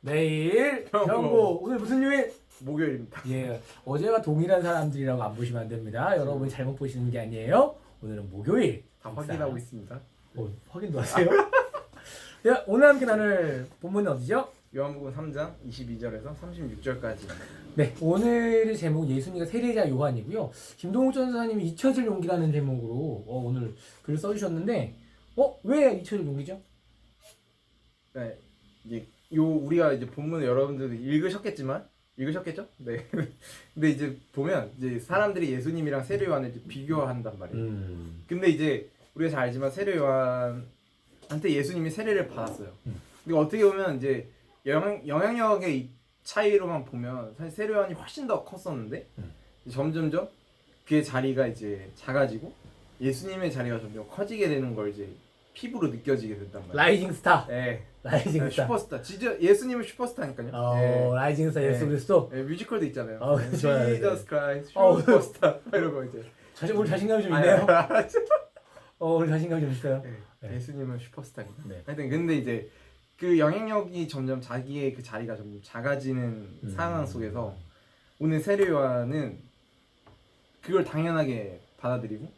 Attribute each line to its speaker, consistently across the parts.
Speaker 1: 내일
Speaker 2: 경고.
Speaker 1: 경고. 오늘 무슨 요일?
Speaker 2: 목요일입니다.
Speaker 1: 예, 어제와 동일한 사람들이라고 안 보시면 안 됩니다. 여러분이 잘못 보시는 게 아니에요. 오늘은 목요일.
Speaker 2: 다 확인하고 있습니다.
Speaker 1: 어, 확인도 하세요? 야, 오늘 함께 나눌 본문은 어디죠?
Speaker 2: 요한복음 3장 22절에서 36절까지.
Speaker 1: 네, 오늘의 제목 예수님과 세례자 요한이고요. 김동욱 전사님이 잊혀질 용기라는 제목으로 어, 오늘 글을 써주셨는데, 어, 왜 잊혀질 용기죠?
Speaker 2: 네, 이제 요 우리가 이제 본문을 여러분들도 읽으셨겠지만 읽으셨겠죠? 네. 근데 이제 보면 이제 사람들이 예수님이랑 세례 요한을 이제 비교한단 말이에요.
Speaker 1: 음,
Speaker 2: 근데 이제 우리가 잘 알지만 세례 요한한테 예수님이 세례를 받았어요.
Speaker 1: 음.
Speaker 2: 근데 어떻게 보면 이제 영향 영향력의 이 차이로만 보면 사실 세례 요한이 훨씬 더 컸었는데
Speaker 1: 음.
Speaker 2: 점점점 그의 자리가 이제 작아지고 예수님의 자리가 점점 커지게 되는 걸 이제 피부로 느껴지게 된단 말이에요.
Speaker 1: 라이징 스타.
Speaker 2: 네.
Speaker 1: 라이징
Speaker 2: 네,
Speaker 1: 스타.
Speaker 2: 슈퍼스타. 진짜 예수님은 슈퍼스타니까요.
Speaker 1: 어,
Speaker 2: 네.
Speaker 1: 라이징 스타 예수
Speaker 2: 네.
Speaker 1: 그리스도.
Speaker 2: 네, 뮤지컬도 있잖아요.
Speaker 1: 어,
Speaker 2: 네,
Speaker 1: 좋아요.
Speaker 2: Jesus Christ,
Speaker 1: 어.
Speaker 2: 슈퍼스타 이런 거 이제.
Speaker 1: 자신 오늘 자신감이 좀
Speaker 2: 아니,
Speaker 1: 있네요.
Speaker 2: 아니,
Speaker 1: 어, 오늘 자신감이 좀 있어요.
Speaker 2: 네,
Speaker 1: 네.
Speaker 2: 예수님은 슈퍼스타입니다.
Speaker 1: 네.
Speaker 2: 하여튼 근데 이제 그 영향력이 점점 자기의 그 자리가 점점 작아지는
Speaker 1: 음.
Speaker 2: 상황 속에서 오늘 세례 요한은 그걸 당연하게 받아들이고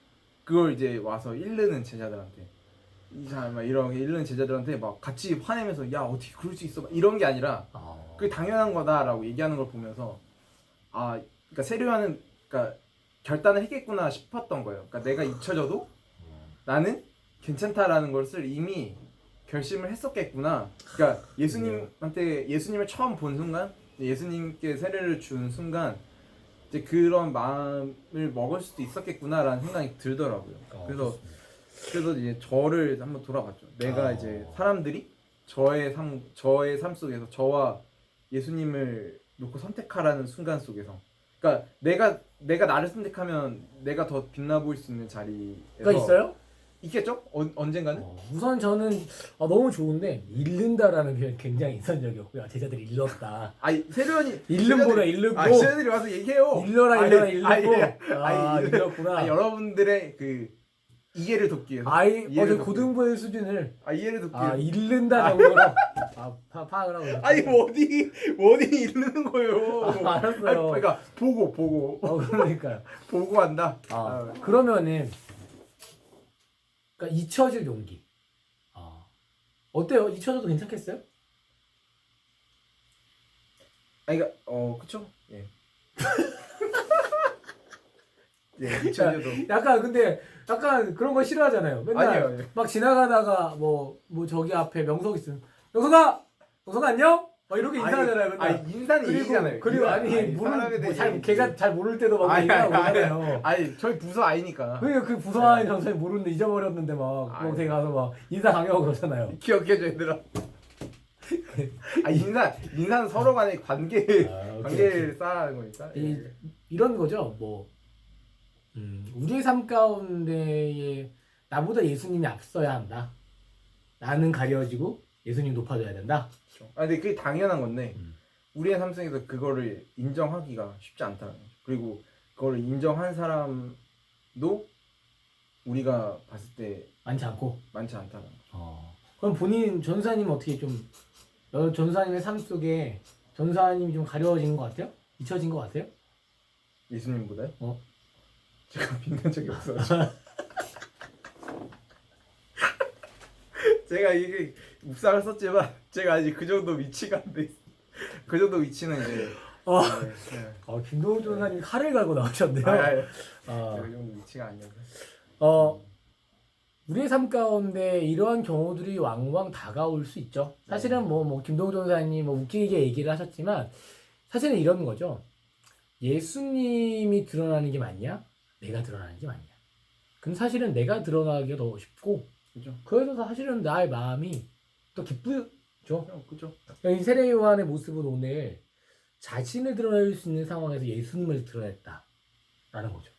Speaker 2: 그걸 이제 와서 잃는 제자들한테 이사막 이런 게 잃는 제자들한테 막 같이 화내면서 야 어떻게 그럴 수 있어 막 이런 게 아니라
Speaker 1: 어.
Speaker 2: 그게 당연한 거다라고 얘기하는 걸 보면서 아 그러니까 요한은 그러니까 결단을 했겠구나 싶었던 거예요. 그러니까 내가 잊혀져도 나는 괜찮다라는 것을 이미 결심을 했었겠구나. 그러니까 예수님한테 예수님을 처음 본 순간, 예수님께 세례를 준 순간 이제 그런 마음을 먹을 수도 있었겠구나라는 생각이 들더라고요.
Speaker 1: 어,
Speaker 2: 그래서
Speaker 1: 그렇습니다.
Speaker 2: 그래서 이제 저를 한번 돌아봤죠. 내가
Speaker 1: 아.
Speaker 2: 이제 사람들이 저의 삶 저의 삶 속에서 저와 예수님을 놓고 선택하라는 순간 속에서, 그러니까 내가 내가 나를 선택하면 내가 더 빛나 보일 수 있는 자리에서
Speaker 1: 가 있어요?
Speaker 2: 있겠죠? 어, 언젠가는?
Speaker 1: 어, 우선 저는 어, 너무 좋은데 잃는다라는 표현 굉장히 인상적이었고요. 제자들이 잃었다.
Speaker 2: 아니 세련이
Speaker 1: 잃는보다 잃고
Speaker 2: 아 세련들이 와서 얘기해요.
Speaker 1: 잃려라
Speaker 2: 아니,
Speaker 1: 잃려라 잃고
Speaker 2: 아니,
Speaker 1: 아
Speaker 2: 아니,
Speaker 1: 잃었구나.
Speaker 2: 아니, 여러분들의 그 이해를 돕기 위해서
Speaker 1: 아이 어제
Speaker 2: 돕기
Speaker 1: 고등부의 수준을
Speaker 2: 아 이해를 돕기
Speaker 1: 아 잃는다 정도로 아 파, 파악을 하고 있어요.
Speaker 2: 아니 뭐 어디 어디 읽는 거예요?
Speaker 1: 아, 알았어요.
Speaker 2: 아니, 그러니까 보고 보고
Speaker 1: 어 그러니까요.
Speaker 2: 보고 한다.
Speaker 1: 아,
Speaker 2: 아,
Speaker 1: 그러면은 그러니까 잊혀질 용기. 아 어때요? 잊혀져도 괜찮겠어요?
Speaker 2: 아니 그러니까 어 그쵸? 예. 예, 잊혀져도
Speaker 1: 약간 근데 약간 그런 거 싫어하잖아요. 맨날
Speaker 2: 아니에요. 아니에요.
Speaker 1: 막 지나가다가 뭐 뭐 저기 앞에 명석 있으면 명석아, 명석 안녕? 막 이렇게 인사하잖아요. 맨날.
Speaker 2: 아니 인사는
Speaker 1: 그리고
Speaker 2: 얘기잖아요.
Speaker 1: 그리고
Speaker 2: 인사.
Speaker 1: 아니
Speaker 2: 사람에
Speaker 1: 모르는
Speaker 2: 대해
Speaker 1: 뭐잘
Speaker 2: 얘기.
Speaker 1: 걔가 잘 모를 때도 막
Speaker 2: 아니,
Speaker 1: 얘기하고
Speaker 2: 아니,
Speaker 1: 그러잖아요.
Speaker 2: 아니 저희 부서 아이니까
Speaker 1: 그러니까 그 부서의 정선이 모르는데 잊어버렸는데 막
Speaker 2: 아니.
Speaker 1: 동생 가서 막 인사 강요하고 그러잖아요.
Speaker 2: 기억해줘 얘들아. 아 인사 인사는 서로 간의 관계
Speaker 1: 아, 오케이,
Speaker 2: 관계를 쌓아가는 거니까.
Speaker 1: 이-
Speaker 2: 예.
Speaker 1: 이런 거죠. 뭐 음, 우리의 삶 가운데에 나보다 예수님이 앞서야 한다. 나는 가려지고 예수님 높아져야 된다.
Speaker 2: 그렇죠. 아 근데 그게 당연한 건데
Speaker 1: 음.
Speaker 2: 우리의 삶 속에서 그거를 인정하기가 쉽지 않다는 거죠. 그리고 그거를 인정한 사람도 우리가 봤을 때
Speaker 1: 많지 않고.
Speaker 2: 많지 않다는 거죠.
Speaker 1: 어. 그럼 본인 전사님 어떻게 좀 어, 전사님의 삶 속에 전사님이 좀 가려진 것 같아요? 잊혀진 것 같아요?
Speaker 2: 예수님보다요?
Speaker 1: 어.
Speaker 2: 제가 빛난 적이 없어요. 제가 이게 묵상을 썼지만 제가 아직 그 정도 위치가 안 돼. 있- 그 정도 위치는 이제
Speaker 1: 어.
Speaker 2: 네, 네.
Speaker 1: 어, 김동욱 전사님 칼을 갈고 나오셨네요.
Speaker 2: 아, 아,
Speaker 1: 어.
Speaker 2: 그 정도 위치가 아니어서.
Speaker 1: 어, 우리의 삶 가운데 이러한 경우들이 왕왕 다가올 수 있죠. 사실은 뭐, 뭐, 김동욱 전사님 뭐 웃기게 얘기를 하셨지만, 사실은 이런 거죠. 예수님이 드러나는 게 맞냐? 내가 드러나는 게 맞냐? 그럼 사실은 내가 드러나기가 더 쉽고,
Speaker 2: 그죠?
Speaker 1: 그래서 사실은 나의 마음이 더 기쁘죠.
Speaker 2: 어, 그죠?
Speaker 1: 이 세례 요한의 모습은 오늘 자신을 드러낼 수 있는 상황에서 예수님을 드러냈다라는 거죠.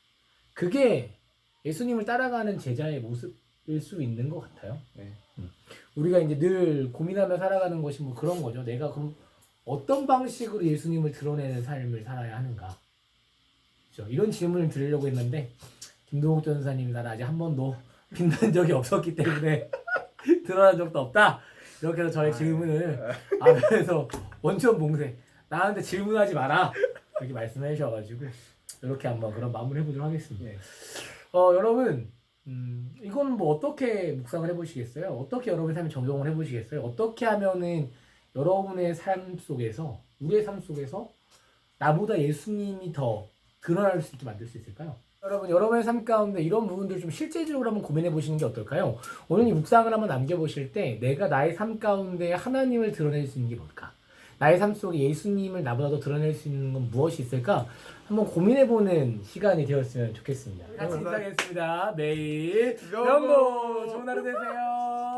Speaker 1: 그게 예수님을 따라가는 제자의 모습일 수 있는 것 같아요.
Speaker 2: 네.
Speaker 1: 우리가 이제 늘 고민하며 살아가는 것이 뭐 그런 거죠. 내가 그럼 어떤 방식으로 예수님을 드러내는 삶을 살아야 하는가? 그렇죠? 이런 질문을 드리려고 했는데 김동욱 전사님이 나를 아직 한 번도 빛난 적이 없었기 때문에 드러난 적도 없다. 이렇게 해서 저의 질문을 앞에서 원천 봉쇄 나한테 질문하지 마라 이렇게 말씀해 주셔가지고 이렇게 한번 그런 마무리 해보도록 하겠습니다.
Speaker 2: 예.
Speaker 1: 어 여러분 음, 이건 뭐 어떻게 묵상을 해보시겠어요? 어떻게 여러분의 삶에 적용을 해보시겠어요? 어떻게 하면은 여러분의 삶 속에서 우리의 삶 속에서 나보다 예수님이 더 드러날 수 있게 만들 수 있을까요? 여러분 여러분의 삶 가운데 이런 부분들 좀 실제적으로 한번 고민해 보시는 게 어떨까요? 오늘 이 묵상을 한번 남겨 보실 때 내가 나의 삶 가운데 하나님을 드러낼 수 있는 게 뭘까? 나의 삶 속에 예수님을 나보다 더 드러낼 수 있는 건 무엇이 있을까? 한번 고민해 보는 시간이 되었으면 좋겠습니다. 같이 인사하겠습니다. 매일 명고 좋은 하루 되세요.